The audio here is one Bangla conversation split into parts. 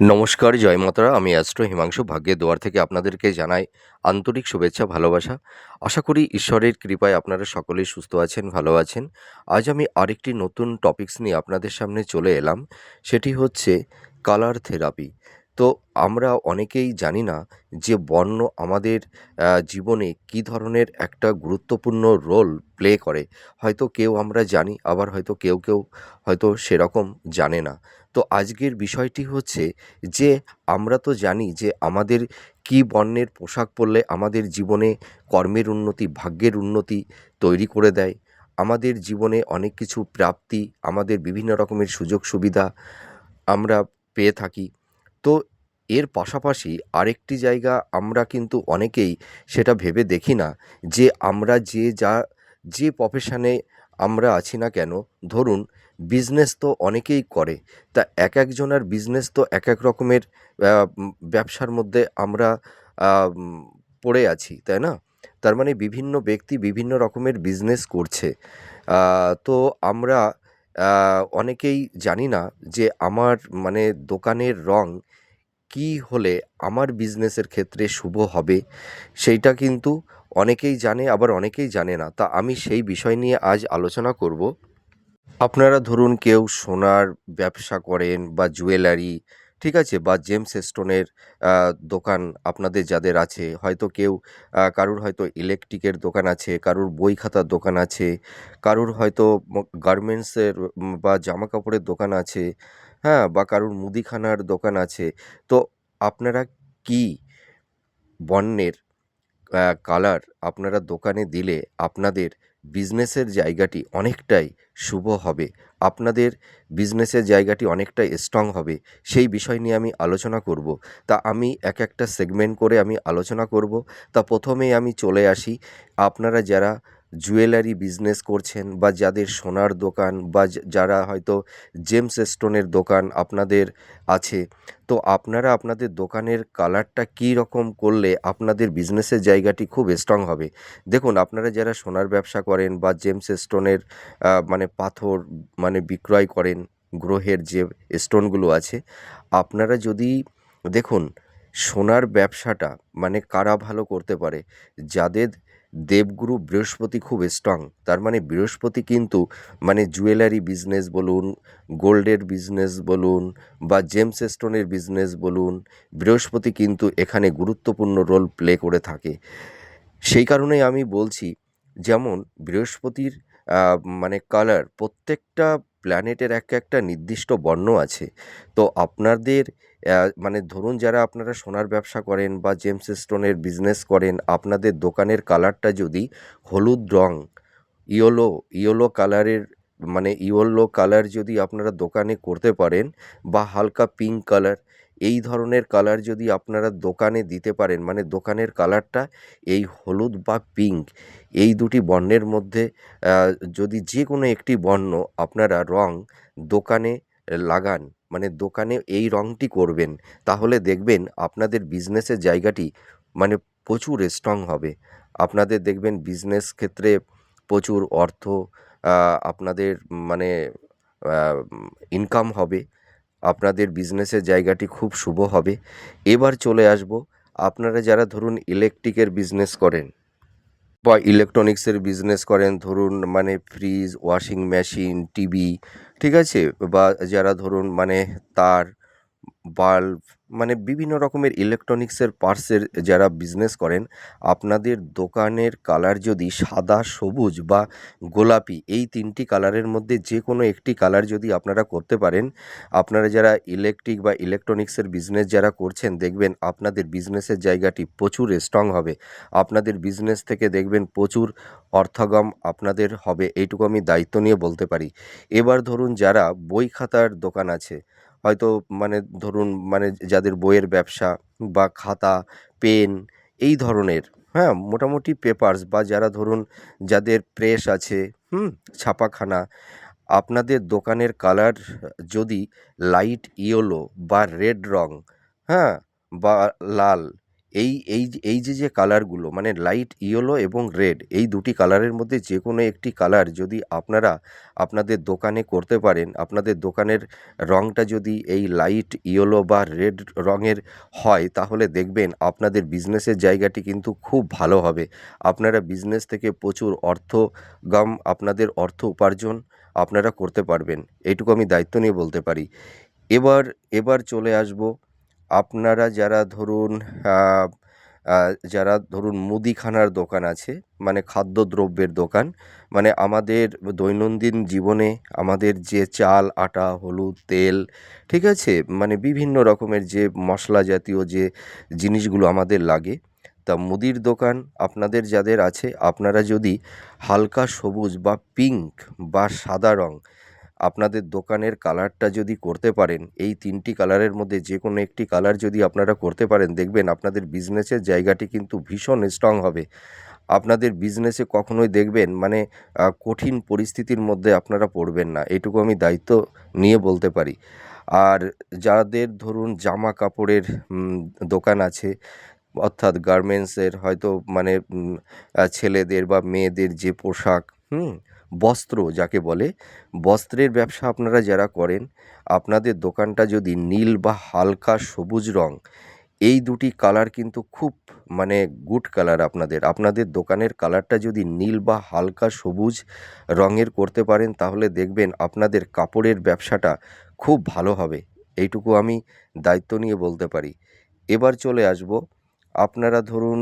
নমস্কার, জয় মাতারা। আমি অ্যাস্ট্রো হিমাংশু, ভাগ্যের দোয়ার থেকে আপনাদেরকে জানাই আন্তরিক শুভেচ্ছা, ভালোবাসা। আশা করি ঈশ্বরের কৃপায় আপনারা সকলেই সুস্থ আছেন, ভালো আছেন। আজ আমি আরেকটি নতুন টপিকস নিয়ে আপনাদের সামনে চলে এলাম। সেটি হচ্ছে কালার থেরাপি তো আমরা অনেকেই জানি না যে বর্ণ আমাদের জীবনে কী ধরনের একটা গুরুত্বপূর্ণ রোল প্লে করে। হয়তো কেউ আমরা জানি, আবার হয়তো কেউ কেউ হয়তো সেরকম জানে না। তো আজকের বিষয়টি হচ্ছে যে আমরা তো জানি যে আমাদের কী বর্ণের পোশাক পরলে আমাদের জীবনে কর্মের উন্নতি, ভাগ্যের উন্নতি তৈরি করে দেয়। আমাদের জীবনে অনেক কিছু প্রাপ্তি, আমাদের বিভিন্ন রকমের সুযোগ সুবিধা আমরা পেয়ে থাকি। তো এর পাশাপাশি আরেকটি জায়গা আমরা কিন্তু অনেকেই সেটা ভেবে দেখি না যে আমরা যে যা, যে প্রফেশনে আমরা আছি না কেন, ধরুন বিজনেস তো অনেকেই করে, তা এক একজনের বিজনেস তো এক এক রকমের ব্যবসার মধ্যে আমরা পড়ে আছি, তাই না? তার মানে বিভিন্ন ব্যক্তি বিভিন্ন রকমের বিজনেস করছে। তো আমরা অনেকেই জানি না যে আমার মানে দোকানের রং কী হলে আমার বিজনেসের ক্ষেত্রে শুভ হবে, সেইটা কিন্তু অনেকেই জানে, আবার অনেকেই জানে না। তা আমি সেই বিষয় নিয়ে আজ আলোচনা করব। আপনারা ধরুন কেউ সোনার ব্যবসা করেন বা জুয়েলারি ঠিক আছে? বা জেমস স্টোনের দোকান আপনাদের যাদের আছে, হয়তো কেউ কারুর হয়তো ইলেকট্রিকের দোকান আছে, কারুর বই খাতার দোকান আছে, কারুর হয়তো গার্মেন্টসের বা জামা কাপড়ের দোকান আছে হ্যাঁ বা কারুর মুদিখানার দোকান আছে। তো আপনারা কি বর্ণের কালার আপনারা দোকানে দিলে আপনাদের বিজনেসের জায়গাটি অনেকটাই শুভ হবে? আপনাদের বিজনেসের জায়গাটি অনেকটাই স্ট্রং হবে? সেই বিষয় নিয়ে আমি আলোচনা করব। তা আমি এক একটা সেগমেন্ট করে আমি আলোচনা করব। তা প্রথমেই আমি চলে আসি। আপনারা যারা জুয়েলারি বিজনেস করছেন বা যাদের সোনার দোকান বা যারা হয়তো জেমস স্টোনের দোকান আপনাদের আছে, তো আপনারা আপনাদের দোকানের কালারটা কী রকম করলে আপনাদের বিজনেসের জায়গাটি খুব স্ট্রং হবে? দেখুন, আপনারা যারা সোনার ব্যবসা করেন বা জেমস স্টোনের মানে পাথর মানে বিক্রয় করেন, গ্রহের যে স্টোনগুলো আছে, আপনারা যদি, দেখুন, সোনার ব্যবসাটা মানে কারা ভালো করতে পারে? যাদের দেবগুরু বৃহস্পতি খুব স্ট্রং তার মানে বৃহস্পতি কিন্তু মানে জুয়েলারি বিজনেস বলুন, গোল্ডের বিজনেস বলুন বা জেমস স্টোনের বিজনেস বলুন, বৃহস্পতি কিন্তু এখানে গুরুত্বপূর্ণ রোল প্লে করে থাকে। সেই কারণেই আমি বলছি, যেমন বৃহস্পতির মানে কালার প্রত্যেকটা প্ল্যানেটের এক একটা নির্দিষ্ট বর্ণ আছে। তো আপনাদের মানে ধরুন যারা আপনারা সোনার ব্যবসা করেন বা জেমস স্টোনের বিজনেস করেন, আপনাদের দোকানের কালারটা যদি হলুদ রং, ইয়েলো ইয়েলো কালারের মানে ইয়েলো কালার যদি আপনারা দোকানে করতে পারেন বা হালকা পিঙ্ক কালার, এই ধরনের কালার যদি আপনারা দোকানে দিতে পারেন মানে দোকানের কালারটা এই হলুদ বা পিঙ্ক, এই দুটি বর্ণের মধ্যে যদি যে কোনো একটি বর্ণ আপনারা রং দোকানে লাগান মানে দোকানে এই রংটি করবেন, তাহলে দেখবেন আপনাদের বিজনেসের জায়গাটি মানে প্রচুর স্ট্রং হবে। আপনাদের দেখবেন বিজনেস ক্ষেত্রে প্রচুর অর্থ আপনাদের মানে ইনকাম হবে। আপনাদের বিজনেসের জায়গাটি খুব শুভ হবে। এবার চলে আসব, আপনারা যারা ধরুন ইলেকট্রিকের বিজনেস করেন বা ইলেকট্রনিক্সের বিজনেস করেন, ধরুন মানে ফ্রিজ ওয়াশিং মেশিন টিভি ঠিক আছে? বা যারা ধরুন মানে তার বাল্ব মানে বিভিন্ন রকমের ইলেকট্রনিক্সের পার্টসের যারা বিজনেস করেন, আপনাদের দোকানের কালার যদি সাদা, সবুজ বা গোলাপি, এই তিনটি কালারের মধ্যে যে কোনো একটি কালার যদি আপনারা করতে পারেন, আপনারা যারা ইলেকট্রিক বা ইলেকট্রনিক্সের বিজনেস যারা করছেন, দেখবেন আপনাদের বিজনেসের জায়গাটি প্রচুর স্ট্রং হবে। আপনাদের বিজনেস থেকে দেখবেন প্রচুর অর্থাগম আপনাদের হবে, এইটুকু আমি দায়িত্ব নিয়ে বলতে পারি। এবার ধরুন যারা বই খাতার দোকান আছে হয়তো মানে ধরুন মানে যাদের বইয়ের ব্যবসা বা খাতা, পেন এই ধরনের হ্যাঁ মোটামুটি পেপার্স বা যারা ধরুন যাদের প্রেস আছে, হুম, ছাপাখানা, আপনাদের দোকানের কালার যদি লাইট ইয়েলো বা রেড রং হ্যাঁ বা লাল এই এই এই যে যে কালারগুলো মানে লাইট ইয়েলো এবং রেড এই দুটি কালারের মধ্যে যে কোনো একটি কালার যদি আপনারা আপনাদের দোকানে করতে পারেন, আপনাদের দোকানের রঙটা যদি এই লাইট ইয়েলো বা রেড রঙের হয়, তাহলে দেখবেন আপনাদের বিজনেসের জায়গাটি কিন্তু খুব ভালো হবে। আপনারা বিজনেস থেকে প্রচুর অর্থগাম আপনাদের অর্থ উপার্জন আপনারা করতে পারবেন। এইটুকু আমি দায়িত্ব নিয়ে বলতে পারি। এবার এবার চলে আসব আপনারা যারা ধরুন যারা ধরুন মুদিখানার দোকান আছে মানে খাদ্যদ্রব্যের দোকান মানে আমাদের দৈনন্দিন জীবনে আমাদের যে চাল, আটা, হলুদ, তেল, ঠিক আছে? মানে বিভিন্ন রকমের যে মশলা জাতীয় যে জিনিসগুলো আমাদের লাগে, তা মুদির দোকান আপনাদের যাদের আছে, আপনারা যদি হালকা সবুজ বা পিঙ্ক বা সাদা রং আপনাদের দোকানের কালারটা যদি করতে পারেন, এই তিনটি কালারের মধ্যে যে কোনো একটি কালার যদি আপনারা করতে পারেন, দেখবেন আপনাদের বিজনেসের জায়গাটি কিন্তু ভীষণ স্ট্রং হবে। আপনাদের বিজনেসে কখনোই দেখবেন মানে কঠিন পরিস্থিতির মধ্যে আপনারা পড়বেন না। এটুকু আমি দায়িত্ব নিয়ে বলতে পারি। আর যাদের ধরুন জামা কাপড়ের দোকান আছে, অর্থাৎ গার্মেন্টসের হয়তো মানে ছেলেদের বা মেয়েদের যে পোশাক, হুম বস্ত্র, যাকে বলে, বস্ত্রের ব্যবসা আপনারা যারা করেন, আপনাদের দোকানটা যদি নীল বা হালকা সবুজ রং, এই দুটি কালার কিন্তু খুব মানে গুড কালার আপনাদের। আপনাদের দোকানের কালারটা যদি নীল বা হালকা সবুজ রঙের করতে পারেন, তাহলে দেখবেন আপনাদের কাপড়ের ব্যবসাটা খুব ভালো হবে। এইটুকু আমি দায়িত্ব নিয়ে বলতে পারি। এবার চলে আসব আপনারা ধরুন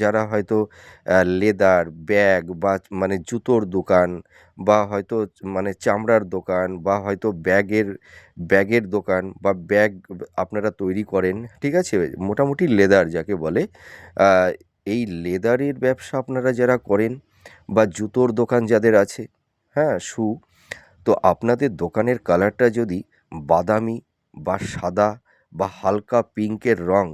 যারা হয়তো লেদার, ব্যাগ বা মানে জুতোর দোকান বা হয়তো মানে চামড়ার দোকান বা হয়তো ব্যাগের ব্যাগের দোকান বা ব্যাগ আপনারা তৈরি করেন, ঠিক আছে? মোটামুটি লেদার যাকে বলে এই লেদারের ব্যবসা আপনারা যারা করেন বা জুতোর দোকান যাদের আছে হ্যাঁ শু, তো আপনাদের দোকানের কালারটা যদি বাদামি বা সাদা বা হালকা পিঙ্কের রং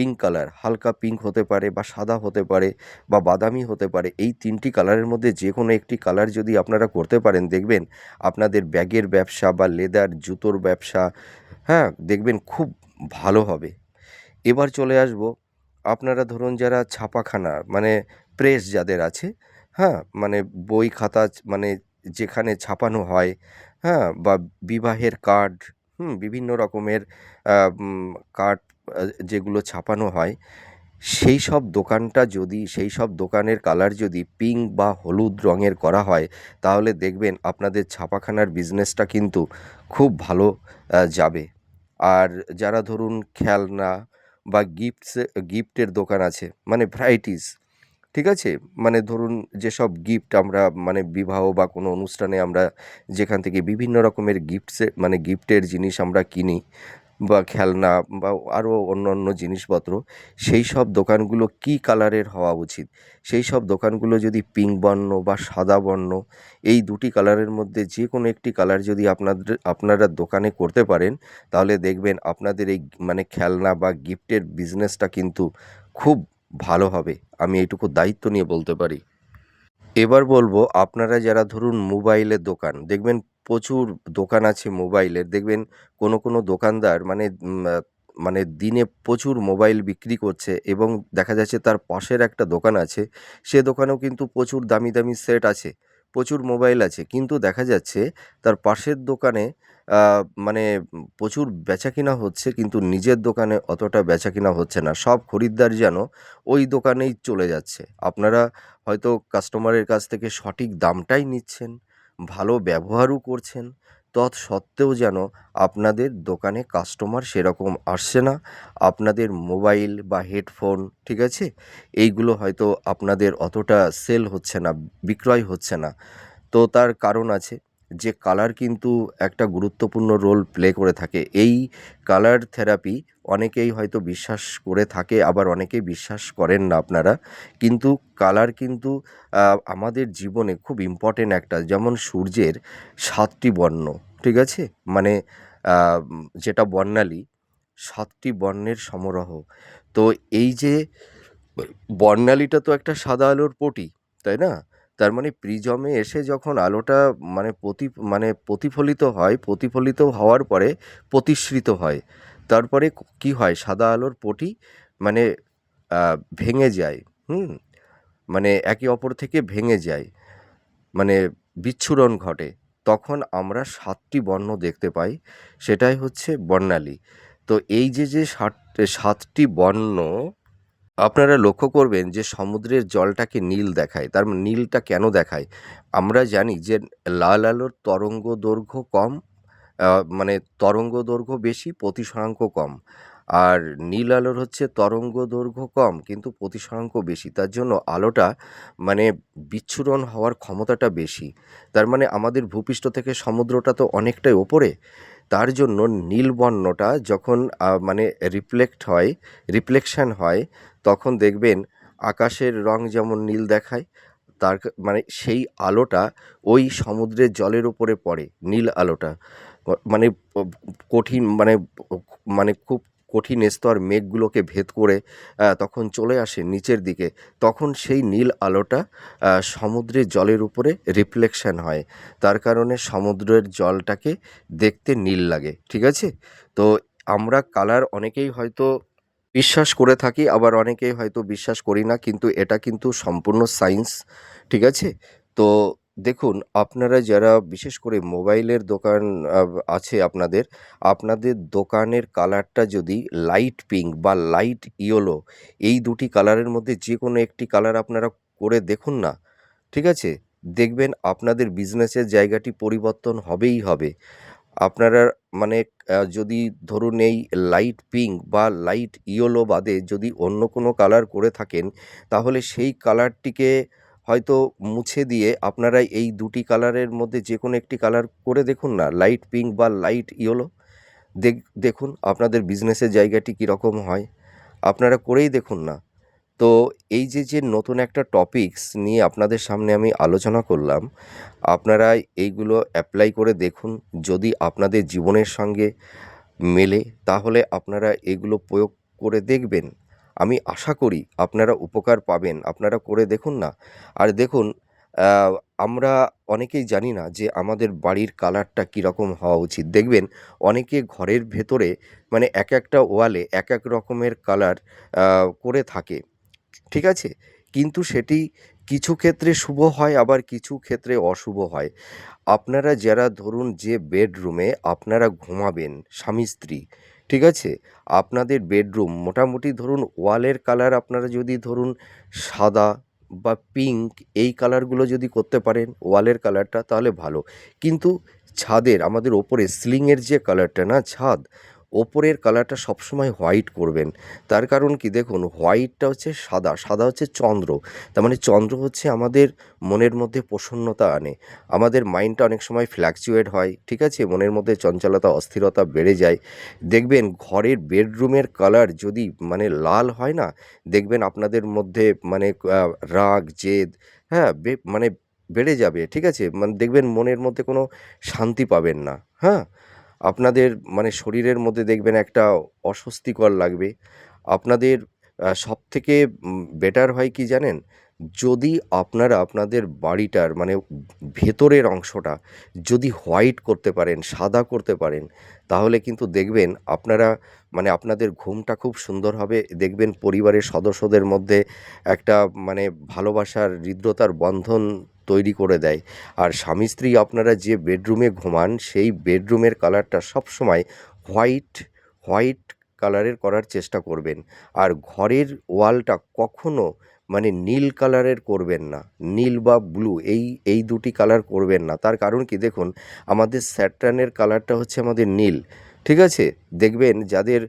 পিঙ্ক কালার হালকা পিঙ্ক হতে পারে বা সাদা হতে পারে বা বাদামি হতে পারে, এই তিনটি কালারের মধ্যে যে কোনো একটি কালার যদি আপনারা করতে পারেন, দেখবেন আপনাদের ব্যাগের ব্যবসা বা লেদার জুতোর ব্যবসা হ্যাঁ দেখবেন খুব ভালো হবে। এবার চলে আসব, আপনারা ধরুন যারা ছাপাখানা মানে প্রেস যাদের আছে হ্যাঁ মানে বই খাতা মানে যেখানে ছাপানো হয় হ্যাঁ বা বিবাহের কার্ড হুম, বিভিন্ন রকমের কার্ড যেগুলো ছাপানো হয়, সেই সব দোকানটা যদি, সেই সব দোকানের কালার যদি পিঙ্ক বা হলুদ রঙের করা হয়, তাহলে দেখবেন আপনাদের ছাপাখানার বিজনেসটা কিন্তু খুব ভালো যাবে। আর যারা ধরুন খেলনা বা গিফটস গিফটের দোকান আছে মানে ভ্যারাইটিস ঠিক আছে? মানে ধরুন যেসব গিফট আমরা মানে বিবাহ বা কোনো অনুষ্ঠানে আমরা যেখান থেকে বিভিন্ন রকমের গিফটসে মানে গিফটের জিনিস আমরা কিনি বা খেলনা বা আরও অন্য অন্য জিনিসপত্র, সেই সব দোকানগুলো কী কালারের হওয়া উচিত? সেই সব দোকানগুলো যদি পিঙ্ক বর্ণ বা সাদা বর্ণ, এই দুটি কালারের মধ্যে যে কোনো একটি কালার যদি আপনাদের, আপনারা দোকানে করতে পারেন, তাহলে দেখবেন আপনাদের এই মানে খেলনা বা গিফটের বিজনেসটা কিন্তু খুব ভালো হবে। আমি এইটুকু দায়িত্ব নিয়ে বলতে পারি। এবার বলব, আপনারা যারা ধরুন মোবাইলের দোকান, দেখবেন প্রচুর দোকান আছে মোবাইলের। দেখবেন কোনো কোনো দোকানদার মানে মানে দিনে প্রচুর মোবাইল বিক্রি করছে এবং দেখা যাচ্ছে তার পাশের একটা দোকান আছে, সে দোকানেও কিন্তু প্রচুর দামি দামি সেট আছে, প্রচুর মোবাইল আছে। কিন্তু দেখা যাচ্ছে তার পাশের দোকানে মানে প্রচুর বেচাকেনা হচ্ছে কিন্তু নিজের দোকানে অতটা বেচাকেনা হচ্ছে না। সব খরিদ্দার যেন ওই দোকানেই চলে যাচ্ছে। আপনারা হয়তো কাস্টমারের কাছ থেকে সঠিক দামটাই নিচ্ছেন। ভালো ব্যবহারও করছেন, তৎসত্ত্বেও যেন আপনাদের দোকানে কাস্টমার সেরকম আসছে না। আপনাদের মোবাইল বা হেডফোন ঠিক আছে? এইগুলো হয়তো আপনাদের অতটা সেল হচ্ছে না, বিক্রয় হচ্ছে না। তো তার কারণ আছে। যে কালার কিন্তু একটা গুরুত্বপূর্ণ রোল প্লে করে থাকে। এই কালার থেরাপি অনেকেই হয়তো বিশ্বাস করে থাকে, আবার অনেকেই বিশ্বাস করেন না আপনারা। কিন্তু কালার কিন্তু আমাদের জীবনে খুব ইম্পর্টেন্ট একটা, যেমন সূর্যের সাতটি বর্ণ, ঠিক আছে? মানে যেটা বর্ণালী, সাতটি বর্ণের সমারোহ। তো এই যে, বর্ণালীটা তো একটা সাদা আলোর পটি, তাই না? তার মানে প্রিজমে এসে যখন আলোটা মানে প্রতি মানে প্রতিফলিত হয় প্রতিফলিত হওয়ার পরে প্রতিসৃত হয় তারপরে কি হয় সাদা আলোর পটি মানে ভেঙে যায়, হুম? মানে একে অপর থেকে ভেঙে যায়, মানে বিচ্ছুরণ ঘটে, তখন আমরা সাতটি বর্ণ দেখতে পাই, সেটাই হচ্ছে বর্ণালী। তো এই যে, যে সাত ৭ টি বর্ণ আপনারা লক্ষ্য করবেন যে সমুদ্রের জলটাকে নীল দেখায়, তার নীলটা কেন দেখায়? আমরা জানি যে লাল আলোর তরঙ্গ দৈর্ঘ্য কম, মানে তরঙ্গ দৈর্ঘ্য বেশি, প্রতিসরাঙ্ক কম। আর নীল আলোর হচ্ছে তরঙ্গ দৈর্ঘ্য কম কিন্তু প্রতিসরাঙ্ক বেশি। তার জন্য আলোটা মানে বিচ্ছুরণ হওয়ার ক্ষমতাটা বেশি। তার মানে আমাদের ভূপৃষ্ঠ থেকে সমুদ্রটা তো অনেকটাই ওপরে। তার জন্য নীল বর্ণটা যখন মানে রিফ্লেক্ট হয়, রিফ্লেকশন হয়, তখন দেখবেন আকাশের রং যেমন নীল দেখায়, তার মানে সেই আলোটা ওই সমুদ্রের জলের উপরে পড়ে, নীল আলোটা। মানে কঠিন মানে মানে খুব কঠিন স্তর মেঘগুলোকে ভেদ করে তখন চলে আসে নিচের দিকে, তখন সেই নীল আলোটা সমুদ্রের জলের উপরে রিফ্লেকশন হয়। তার কারণে সমুদ্রের জলটাকে দেখতে নীল লাগে, ঠিক আছে? তো আমরা কালার অনেকেই হয়তো বিশ্বাস করে থাকি, আবার অনেকেই হয়তো বিশ্বাস করি না, কিন্তু এটা কিন্তু সম্পূর্ণ সায়েন্স, ঠিক আছে? তো দেখুন আপনারা যারা বিশেষ করে মোবাইলের দোকান আছে আপনাদের, আপনাদের দোকানের কালারটা যদি লাইট পিঙ্ক বা লাইট ইয়েলো এই দুটি কালারের মধ্যে যে কোনো একটি কালার আপনারা করে দেখুন না, ঠিক আছে? দেখবেন আপনাদের বিজনেসের জায়গাটি পরিবর্তন হবেই হবে। আপনারা মানে যদি ধরুন এই লাইট পিঙ্ক বা লাইট ইয়েলো বাদে যদি অন্য কোনো কালার করে থাকেন, তাহলে সেই কালারটিকে হয়তো মুছে দিয়ে আপনারা এই দুটি কালারের মধ্যে যে কোনো একটি কালার করে দেখুন না, লাইট পিঙ্ক বা লাইট ইয়েলো। দেখ দেখুন আপনাদের বিজনেসের জায়গাটি কীরকম হয়, আপনারা করেই দেখুন না। তো এই যে, যে নতুন একটা টপিকস নিয়ে আপনাদের সামনে আমি আলোচনা করলাম, আপনারা এইগুলো অ্যাপ্লাই করে দেখুন, যদি আপনাদের জীবনের সঙ্গে মেলে, তাহলে আপনারা এগুলো প্রয়োগ করে দেখবেন। আমি আশা করি আপনারা উপকার পাবেন, আপনারা করে দেখুন না। আর দেখুন আমরা অনেকেই জানি না যে আমাদের বাড়ির কালারটা কীরকম হওয়া উচিত। দেখবেন অনেকে ঘরের ভেতরে মানে এক একটা ওয়ালে এক এক রকমের কালার করে থাকে, ঠিক আছে? কিন্তু সেটি কিছু ক্ষেত্রে শুভ হয়, আবার কিছু ক্ষেত্রে অশুভ হয়। আপনারা যারা ধরুন যে বেডরুমে আপনারা ঘুমাবেন স্বামী-স্ত্রী, ঠিক আছে? আপনাদের বেডরুম মোটামুটি ধরুন ওয়ালের কালার আপনারা যদি ধরুন সাদা বা পিঙ্ক এই কালারগুলো যদি করতে পারেন ওয়ালের কালারটা তাহলে ভালো। কিন্তু ছাদের আমাদের ওপরে সিলিংয়ের যে কালারটা না ছাদ, ওপরের কালারটা সবসময় হোয়াইট করবেন। তার কারণ কি দেখুন হোয়াইটটা হচ্ছে সাদা, সাদা হচ্ছে চন্দ্র। তার মানে চন্দ্র হচ্ছে আমাদের মনের মধ্যে প্রসন্নতা আনে। আমাদের মাইন্ডটা অনেক সময় ফ্ল্যাকচুয়েট হয়, ঠিক আছে? মনের মধ্যে চঞ্চলতা, অস্থিরতা বেড়ে যায়। দেখবেন ঘরের বেডরুমের কালার যদি মানে লাল হয় না, দেখবেন আপনাদের মধ্যে মানে রাগ, জেদ, হ্যাঁ? মানে বেড়ে যাবে, ঠিক আছে? মানে দেখবেন মনের মধ্যে কোনো শান্তি পাবেন না, হ্যাঁ? আপনাদের মানে শরীরের মধ্যে দেখবেন একটা অস্বস্তিকর লাগবে। আপনাদের সবথেকে বেটার হয় কি জানেন? যদি আপনারা আপনাদের বাড়িটার মানে ভেতরের অংশটা যদি হোয়াইট করতে পারেন, সাদা করতে পারেন, তাহলে কিন্তু দেখবেন আপনারা মানে আপনাদের ঘুমটা খুব সুন্দর হবে। দেখবেন পরিবারের সদস্যদের মধ্যে একটা মানে ভালোবাসার, হৃদ্রতার বন্ধন তৈরি করে দেয়। আর স্বামী-স্ত্রী আপনারা যে বেডরুমে ঘুমান, সেই বেডরুমের কালারটা সবসময় হোয়াইট, হোয়াইট কালারের করার চেষ্টা করবেন। আর ঘরের ওয়ালটা কখনো মানে নীল কালারের করবেন না। নীল বা ব্লু এই, এই দুটি কালার করবেন না। তার কারণ কি দেখুন আমাদের স্যাটার্নের কালারটা হচ্ছে আমাদের নীল, ঠিক আছে? দেখবেন যাদের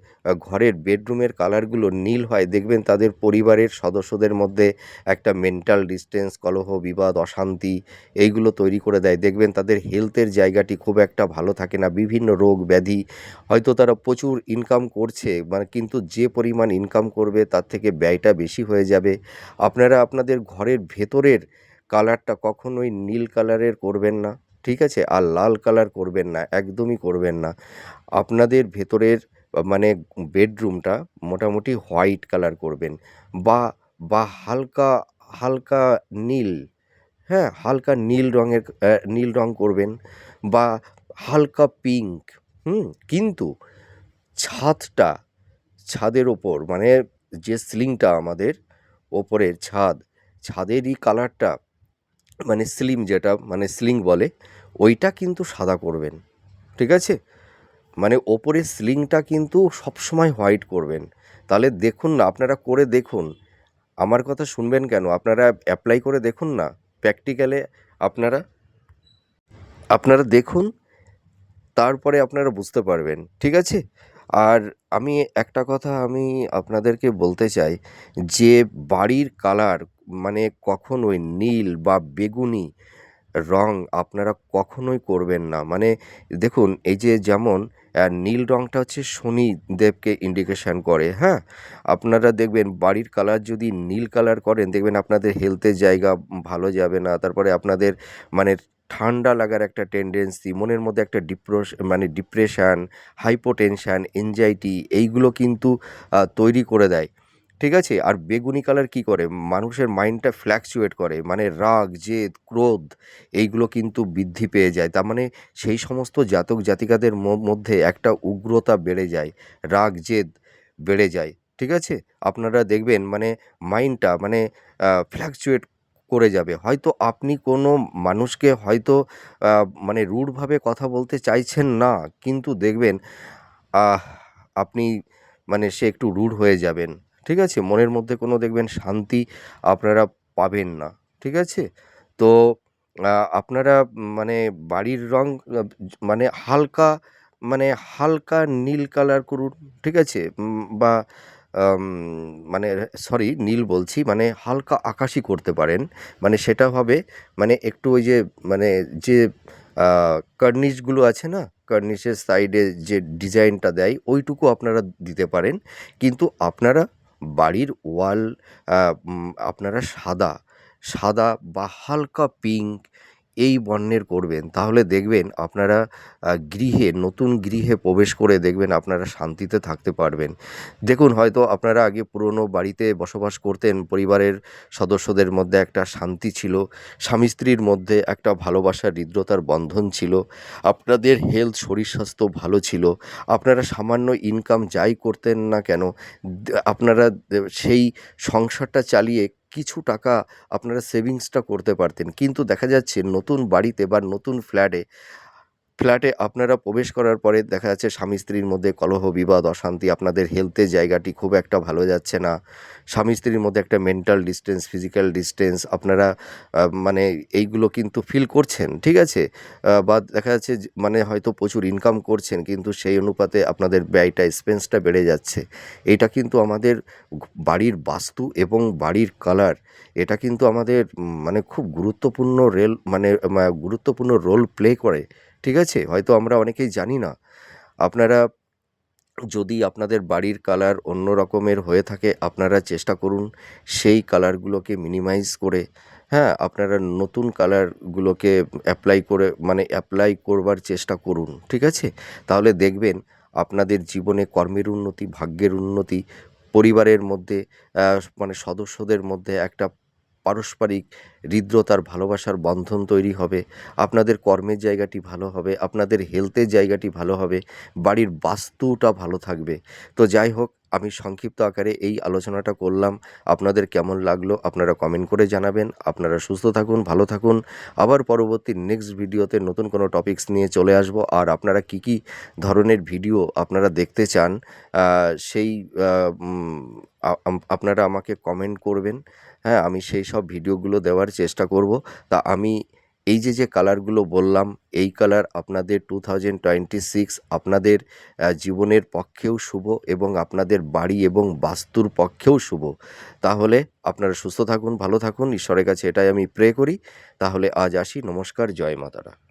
ঘরের বেডরুমের কালারগুলো নীল হয়, দেখবেন তাদের পরিবারের সদস্যদের মধ্যে একটা মেন্টাল ডিসটেন্স, কলহ, বিবাদ, অশান্তি এইগুলো তৈরি করে দেয়। দেখবেন তাদের হেলথের জায়গাটি খুব একটা ভালো থাকে না। বিভিন্ন রোগ ব্যাধি, হয়তো তারা প্রচুর ইনকাম করছে মানে কিন্তু যে পরিমাণ ইনকাম করবে তার থেকে ব্যয়টা বেশি হয়ে যাবে। আপনারা আপনাদের ঘরের ভেতরের কালারটা কখনোই নীল কালারের করবেন না, ঠিক আছে? আর লাল কালার করবেন না, একদমই করবেন না। আপনাদের ভেতরের মানে বেডরুমটা মোটামুটি হোয়াইট কালার করবেন বা, বা হালকা, হালকা নীল, হ্যাঁ? হালকা নীল রঙের নীল রং করবেন বা হালকা পিঙ্ক, হুম? কিন্তু ছাদটা, ছাদের ওপর মানে যে সিলিংটা আমাদের ওপরের ছাদ ছাদেরই কালারটা মানে স্লিম যেটা মানে স্লিং বলে, ওইটা কিন্তু সাদা করবেন, ঠিক আছে? মানে ওপরের স্লিংটা কিন্তু সবসময় হোয়াইট করবেন। তাহলে দেখুন না, আপনারা করে দেখুন। আমার কথা শুনবেন কেন? আপনারা অ্যাপ্লাই করে দেখুন না? প্র্যাকটিক্যালে আপনারা আপনারা দেখুন, তারপরে আপনারা বুঝতে পারবেন, ঠিক আছে? আর আমি একটা কথা আমি আপনাদেরকে বলতে চাই, যে বাড়ির কালার মানে কখনোই নীল বা বেগুনি রং আপনারা কখনোই করবেন না। মানে দেখুন, এই যে যেমন নীল রংটা হচ্ছে শনিদেবকে ইন্ডিকেশন করে হ্যাঁ? আপনারা দেখবেন বাড়ির কালার যদি নীল কালার করেন, দেখবেন আপনাদের হেলথের জায়গা ভালো যাবে না, তারপরে আপনাদের মানে ঠান্ডা লাগার একটা টেন্ডেন্সি মনের মধ্যে একটা ডিপ্রেস মানে ডিপ্রেশান হাইপোটেনশান এনজাইটি এইগুলো কিন্তু তৈরি করে দেয়। ঠিক আছে? আর বেগুনি কালার কি করে? মানুষের মাইন্ডটা ফ্ল্যাকচুয়েট করে। মানে রাগ, জেদ, ক্রোধ এইগুলো কিন্তু বৃদ্ধি পেয়ে যায়। তার মানে সেই সমস্ত জাতক জাতিকাদের মধ্যে একটা উগ্রতা বেড়ে যায়। রাগ, জেদ বেড়ে যায়। ঠিক আছে? আপনারা দেখবেন মানে মাইন্ডটা মানে ফ্ল্যাকচুয়েট করে যাবে। হয়তো আপনি কোনো মানুষকে হয়তো মানে রুডভাবে কথা বলতে চাইছেন না, কিন্তু দেখবেন আপনি মানে সে একটু রুড হয়ে যাবেন। ঠিক আছে? মনের মধ্যে কোনো দেখবেন শান্তি আপনারা পাবেন না। ঠিক আছে? তো আপনারা মানে বাড়ির রং মানে হালকা মানে হালকা নীল কালার করুন। ঠিক আছে? বা মানে সরি নীল বলছি মানে হালকা আকাশি করতে পারেন। মানে সেটা হবে মানে একটু ওই যে মানে যে কার্নিশগুলো আছে না, কার্নিশের সাইডে যে ডিজাইনটা দেয়, ওইটুকু আপনারা দিতে পারেন। কিন্তু আপনারা বাড়ির ওয়াল আপনারা সাদা সাদা বা হালকা পিঙ্ক এই বর্ণের করবেন, তাহলে দেখবেন আপনারা গৃহে, নতুন গৃহে প্রবেশ করে দেখবেন আপনারা শান্তিতে থাকতে পারবেন। দেখুন, হয়তো আপনারা আগে পুরনো বাড়িতে বসবাস করতেন, পরিবারের সদস্যদের মধ্যে একটা শান্তি ছিল, স্বামী স্ত্রীর মধ্যে একটা ভালোবাসার হৃদ্রতার বন্ধন ছিল, আপনাদের হেলথ শরীর স্বাস্থ্য ভালো ছিল, আপনারা সামান্য ইনকাম যাই করতেন না কেন আপনারা সেই সংসারটা চালিয়ে কিছু টাকা আপনারা সেভিংসটা করতে পারতেন। কিন্তু দেখা যাচ্ছে নতুন বাড়িতে বা নতুন ফ্ল্যাটে ফ্ল্যাটে আপনারা প্রবেশ করার পরে দেখা যাচ্ছে স্বামী স্ত্রীর মধ্যে কলহ, বিবাদ, অশান্তি, আপনাদের হেলথের জায়গাটি খুব একটা ভালো যাচ্ছে না। স্বামী স্ত্রীর মধ্যে একটা মেন্টাল ডিস্টেন্স ফিজিক্যাল ডিস্টেন্স আপনারা মানে এইগুলো কিন্তু ফিল করছেন, ঠিক আছে? বা দেখা যাচ্ছে মানে হয়তো প্রচুর ইনকাম করছেন, কিন্তু সেই অনুপাতে আপনাদের ব্যয়টা এক্সপেন্সটা বেড়ে যাচ্ছে। এটা কিন্তু আমাদের বাড়ির বাস্তু এবং বাড়ির কালার এটা কিন্তু আমাদের মানে খুব গুরুত্বপূর্ণ রেল মানে গুরুত্বপূর্ণ রোল প্লে করে। ঠিক আছে? হয়তো আমরা অনেকেই জানি না। আপনারা যদি আপনাদের বাড়ির কালার অন্য রকমের হয়ে থাকে, আপনারা চেষ্টা করুন সেই কালারগুলোকে মিনিমাইজ করে হ্যাঁ আপনারা নতুন কালারগুলোকে অ্যাপ্লাই করে মানে অ্যাপ্লাই করবার চেষ্টা করুন, ঠিক আছে? তাহলে দেখবেন আপনাদের জীবনে কর্মের উন্নতি, ভাগ্যের উন্নতি, পরিবারের মধ্যে মানে সদস্যদের মধ্যে একটা পারস্পরিক হৃদ্রতার ভালোবাসার বন্ধন তৈরি হবে, আপনাদের কর্মের জায়গাটি ভালো হবে, আপনাদের হেলথের জায়গাটি ভালো হবে, বাড়ির বাস্তুটা ভালো থাকবে। তো যাই হোক, আমি সংক্ষিপ্ত আকারে এই আলোচনাটা করলাম। আপনাদের কেমন লাগল আপনারা কমেন্ট করে জানাবেন। আপনারা সুস্থ থাকুন, ভালো থাকুন। আবার পরবর্তী নেক্সট ভিডিওতে নতুন কোনো টপিকস নিয়ে চলে আসব। আর আপনারা কি কি ধরনের ভিডিও আপনারা দেখতে চান সেই আপনারা আমাকে কমেন্ট করবেন। হ্যাঁ আমি সেই সব ভিডিওগুলো দেওয়ার চেষ্টা করব। তা আমি এই যে যে কালারগুলো বললাম, এই কালার আপনাদের টু থাউজেন্ড টোয়েন্টি সিক্স আপনাদের জীবনের পক্ষেও শুভ এবং আপনাদের বাড়ি এবং বাস্তুর পক্ষেও শুভ। তাহলে আপনারা সুস্থ থাকুন, ভালো থাকুন, ঈশ্বরের কাছে এটাই আমি প্রে করি। তাহলে আজ আসি। নমস্কার, জয় মাতারা।